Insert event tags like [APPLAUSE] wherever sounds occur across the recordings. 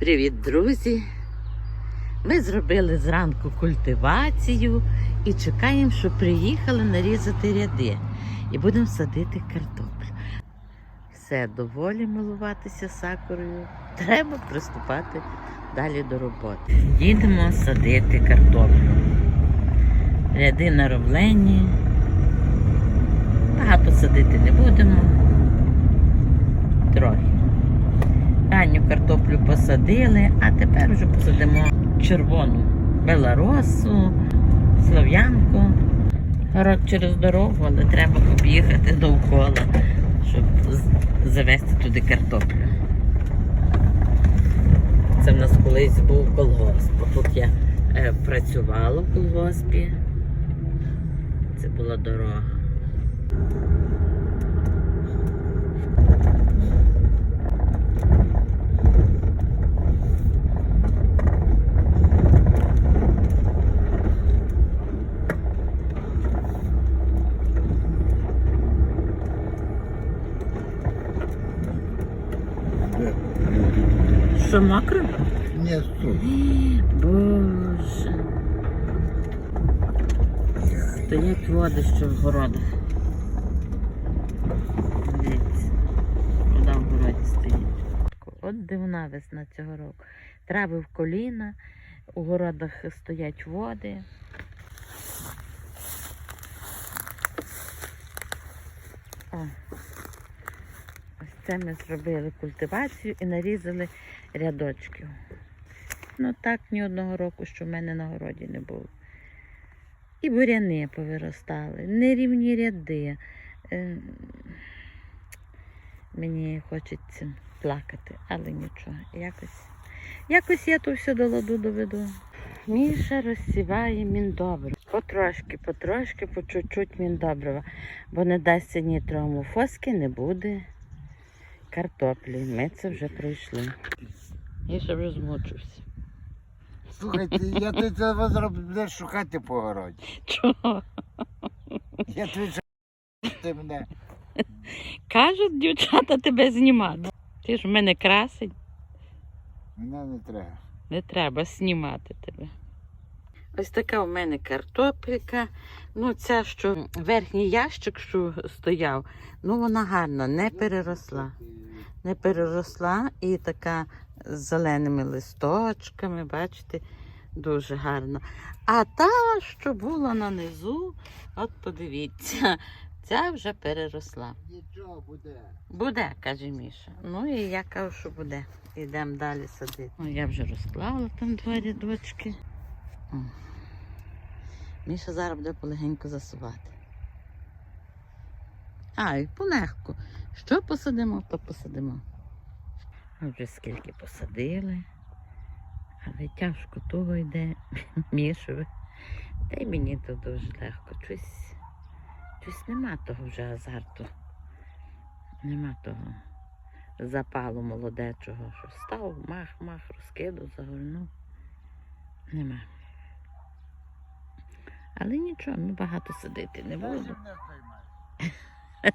Привіт, друзі! Ми зробили зранку культивацію і чекаємо, що приїхали нарізати ряди. І будемо садити картоплю. Все, доволі милуватися сакурою. Треба приступати далі до роботи. Їдемо садити картоплю. Ряди нароблені. Багато садити не будемо. Трохи. Ранню картоплю посадили, а тепер вже посадимо червону белоросу, слов'янку. Город через дорогу, але треба об'їхати довкола, щоб завести туди картоплю. Це в нас колись був колгосп. Тут я е, працювала в колгоспі. Це була дорога. Що мокро? Ні, тут. Боже. Стоять води, що в городах. Дивіться, вода в городі стоїть. От дивна весна цього року. Трави в коліна, у городах стоять води. О. Ось це ми зробили культивацію і нарізали рядочків. Ну так ні одного року, що в мене на городі не було. І буряни повиростали, нерівні ряди. Е, Мені хочеться плакати, але нічого. Якось, якось я то все до ладу доведу. Міша розсіває міндобрив. Потрошки, потрошки, по чуть-чуть міндобрива. Бо не дасться нітрому фоски, не буде картоплі. Ми це вже пройшли. Я ще вже змучився. Слухайте, я вас будеш шукати по городі. Чого? Я тобі що ти мене. Кажуть, дівчата тебе знімати. Ти ж в мене красень, Мене не треба. не треба знімати тебе. Ось така в мене картопелька. Ну, ця, що верхній ящик, що стояв, ну вона гарна, не переросла. Не переросла і така з зеленими листочками, бачите, дуже гарна. А та, що була на низу, от подивіться, [LAUGHS] ця вже переросла. Нічого буде. Буде, каже Міша. Ну і я кажу, що буде. Йдемо далі садити. Ну, я вже розклала там два рядочки. О. Міша зараз буде полегенько засувати. А, і полегко. Що посадимо, то посадимо. Вже скільки посадили. Але тяжко того йде [LAUGHS] Мішове. Та й мені то дуже легко. Щось, нема того вже азарту. Нема того запалу молодечого, що став, мах, мах, розкидав, загорнув. Нема. Але нічого, ми багато сидити не займай. [LAUGHS]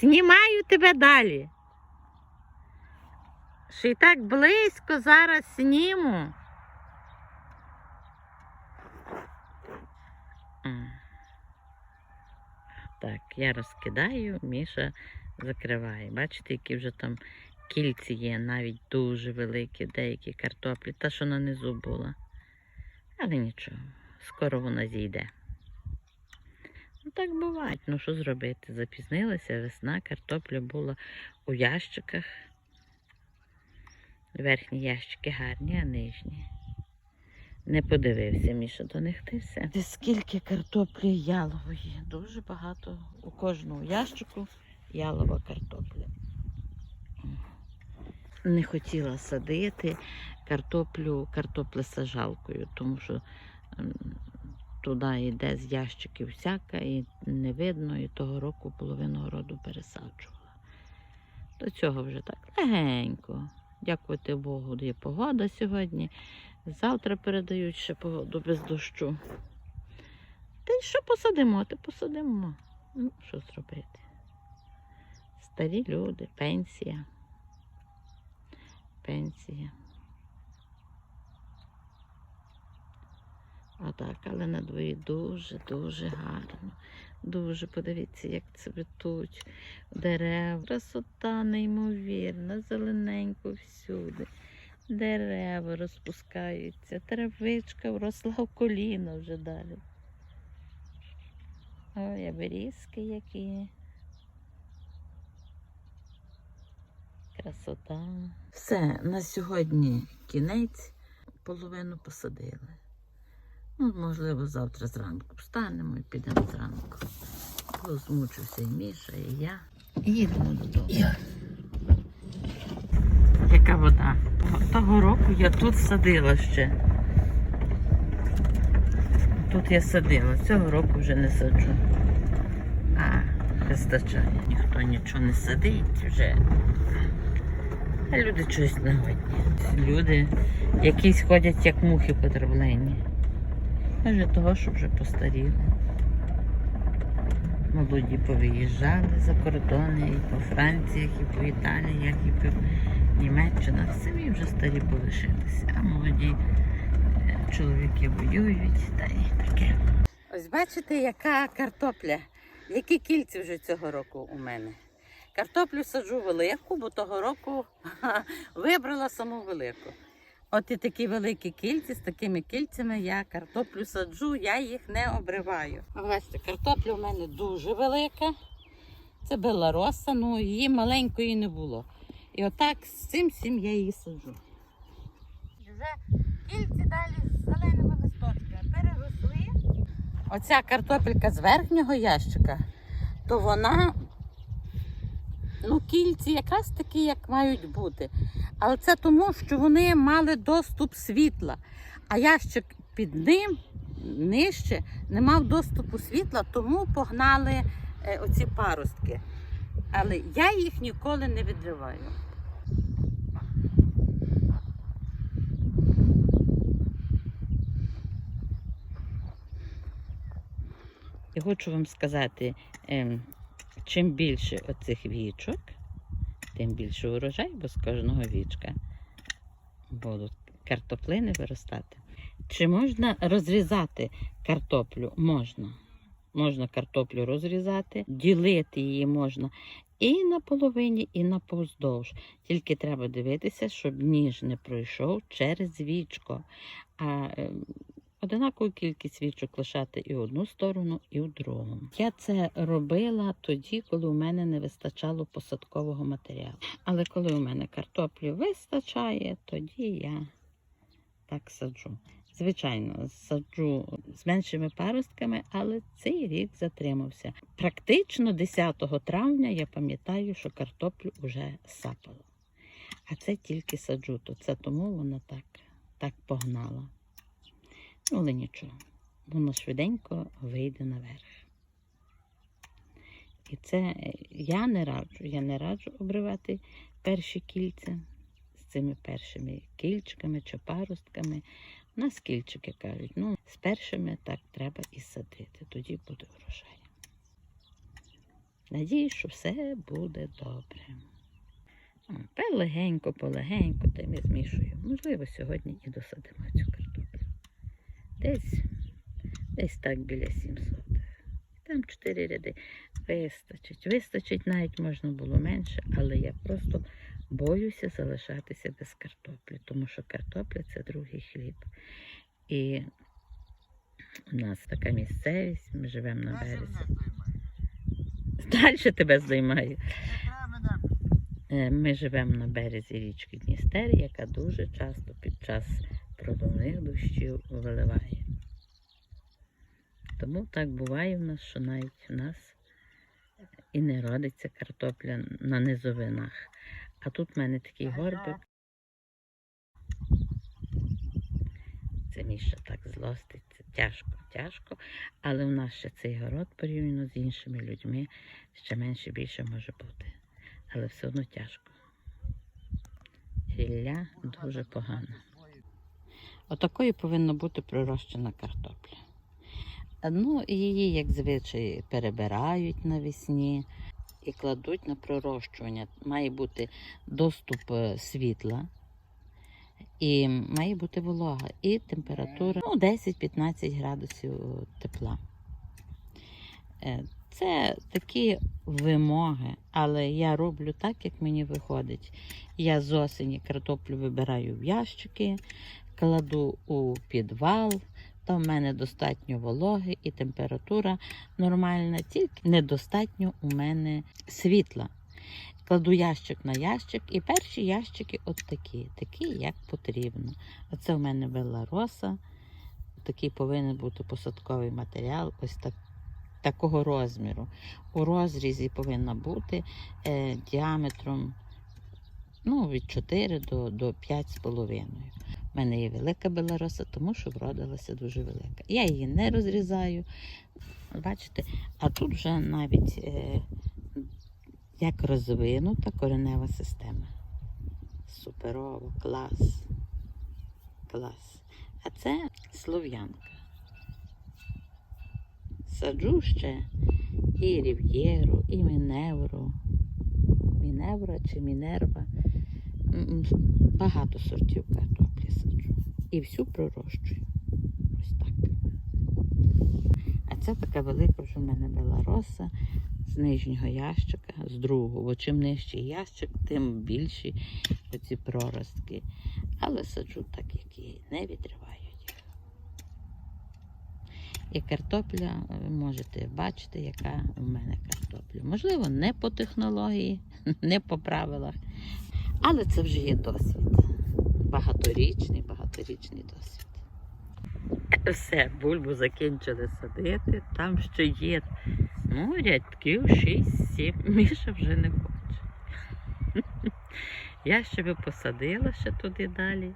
Знімаю тебе далі. Ще й так близько зараз зніму. М. Так, я розкидаю, Міша закриває. Бачите, які вже там кільці є, навіть дуже великі, деякі картоплі, та, що на низу була. Але нічого, скоро вона зійде. Ну так буває. Ну що зробити? Запізнилася весна, картопля була у ящиках. Верхні ящики гарні, а нижні. Не подивився Міша до них й все. Скільки картоплі ялової? Дуже багато. У кожному ящику ялова картопля. Не хотіла садити картоплю картоплесажалкою, тому що туди йде з ящиків всяка, і не видно, і того року половину городу пересаджувала. До цього вже так легенько. Дякувати Богу, є погода сьогодні. Завтра передають ще погоду без дощу. Та й що посадимо? Ти посадимо. Ну, що зробити? Старі люди, пенсія. Пенсія. Отак, але на двоє дуже-дуже гарно. Дуже подивіться, як цвітуть дерева. Красота неймовірна, зелененько всюди. Дерева розпускаються, травичка вросла в коліна вже далі. Ой, а берізки які. Красота. Все, на сьогодні кінець. Половину посадили. Ну, можливо, завтра зранку встанемо і підемо зранку. Бо змучився і Міша, і я. Їдемо додому. Яка вода? Того- року я тут садила ще. Тут я садила, цього року вже не саджу. А, вистачає. Ніхто нічого не садить вже. А люди чогось не годні. Люди якісь ходять як мухи потравлені. Може того, що вже постаріли. Молоді повиїжджали за кордони і по Франціях, і по Італіях, і по Німеччинах. Самі вже старі полишилися, а молоді е, чоловіки воюють та й таке. Ось бачите, яка картопля, які кільці вже цього року у мене. Картоплю саджу велику, бо того року [LAUGHS] вибрала саму велику. От і такі великі кільці з такими кільцями я картоплю саджу, я їх не обриваю. Бачите, картопля у мене дуже велика. Це белароса, ну її маленької не було. І отак з цим всім я її саджу. Вже кільці далі з зеленими листочками переросли. Оця картопелька з верхнього ящика, то вона, ну, кільці якраз такі, як мають бути. Але це тому, що вони мали доступ світла, а ящик під ним нижче не мав доступу світла, тому погнали е, оці паростки. Але я їх ніколи не відриваю. І хочу вам сказати, ем, чим більше оцих вічок, тим більше урожай, бо з кожного вічка будуть картоплини виростати. Чи можна розрізати картоплю? Можна. Можна картоплю розрізати, ділити її можна і на половині, і на повздовж. Тільки треба дивитися, щоб ніж не пройшов через вічко. А е, одинакову кількість свічок лишати і в одну сторону, і в другу. Я це робила тоді, коли у мене не вистачало посадкового матеріалу. Але коли у мене картоплі вистачає, тоді я так саджу. Звичайно, саджу з меншими паростками, але цей рік затримався. Практично 10 травня я пам'ятаю, що картоплю вже сапало. А це тільки саджу, то це тому вона так, так погнала. Але нічого, воно швиденько вийде наверх. І це е, я не раджу, я не раджу обривати перші кільця з цими першими кільчиками чи паростками. У нас кільчики кажуть, ну, з першими так треба і садити, тоді буде урожай. Надіюсь, що все буде добре. Полегенько, полегенько, й ми змішуємо. Можливо, сьогодні і досадимо цю картоплю. Десь, десь так біля 700. Там чотири ряди. Вистачить. Вистачить навіть можна було менше, але я просто боюся залишатися без картоплі, тому що картопля це другий хліб. І у нас така місцевість, ми живемо на березі. Далі тебе здіймає. Е, Ми живемо на березі річки Дністер, яка дуже часто під час проливних дощів виливає. Тому так буває в нас, що навіть в нас і не родиться картопля на низовинах. А тут в мене такий горбик. Це Міша так злостить, це тяжко, тяжко. Але в нас ще цей город порівняно з іншими людьми ще менше більше може бути. Але все одно тяжко. Рілля дуже погана. Отакою повинна бути пророщена картопля. Ну, її, як звичай, перебирають навесні і кладуть на пророщування. Має бути доступ е, світла І має бути волога. І температура ну, 10-15 градусів тепла. Це такі вимоги, але я роблю так, як мені виходить. Я з осені картоплю вибираю в ящики, кладу у підвал, там в мене достатньо вологи і температура нормальна, тільки недостатньо у мене світла. Кладу ящик на ящик, і перші ящики от такі, такі, як потрібно. Оце в мене белароса. Такий повинен бути посадковий матеріал, ось так, такого розміру. У розрізі повинна бути е, діаметром ну, від 4 до, до 5,5. У мене є велика белароса, тому що вродилася дуже велика. Я її не розрізаю. Бачите, а тут вже навіть е, як розвинута коренева система. Суперово, клас. Клас. А це слов'янка. Саджу ще і рів'єру, і міневру. Міневра чи мінерва. Багато сортів картоплі саджу. І всю пророщую. Ось так. А це така велика вже в мене белароса з нижнього ящика, з другого. Бо чим нижчий ящик, тим більші оці проростки. Але саджу так, як є, не відриваю. І картопля, ви можете бачити, яка у мене картопля. Можливо, не по технології, [LAUGHS] не по правилах, але це вже є досвід. Багаторічний, багаторічний досвід. Все, бульбу закінчили садити. Там ще є ну, рядків 6-7. [LAUGHS] Міша вже не хоче. [LAUGHS] Я ще би посадила ще туди далі,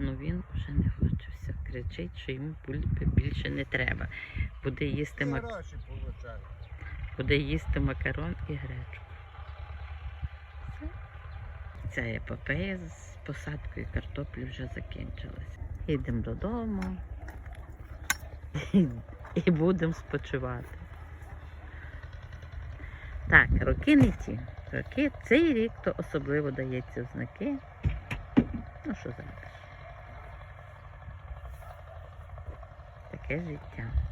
але він вже не хоче. Кричить, що йому більше не треба. Буде їсти, мак... Буде їсти макарон і гречку. Все. Ця епопея з посадкою картоплі вже закінчилась. Йдемо додому і, і будемо спочивати. Так, роки не ті. Роки цей рік то особливо дається знаки. Ну що зараз? Таке життя.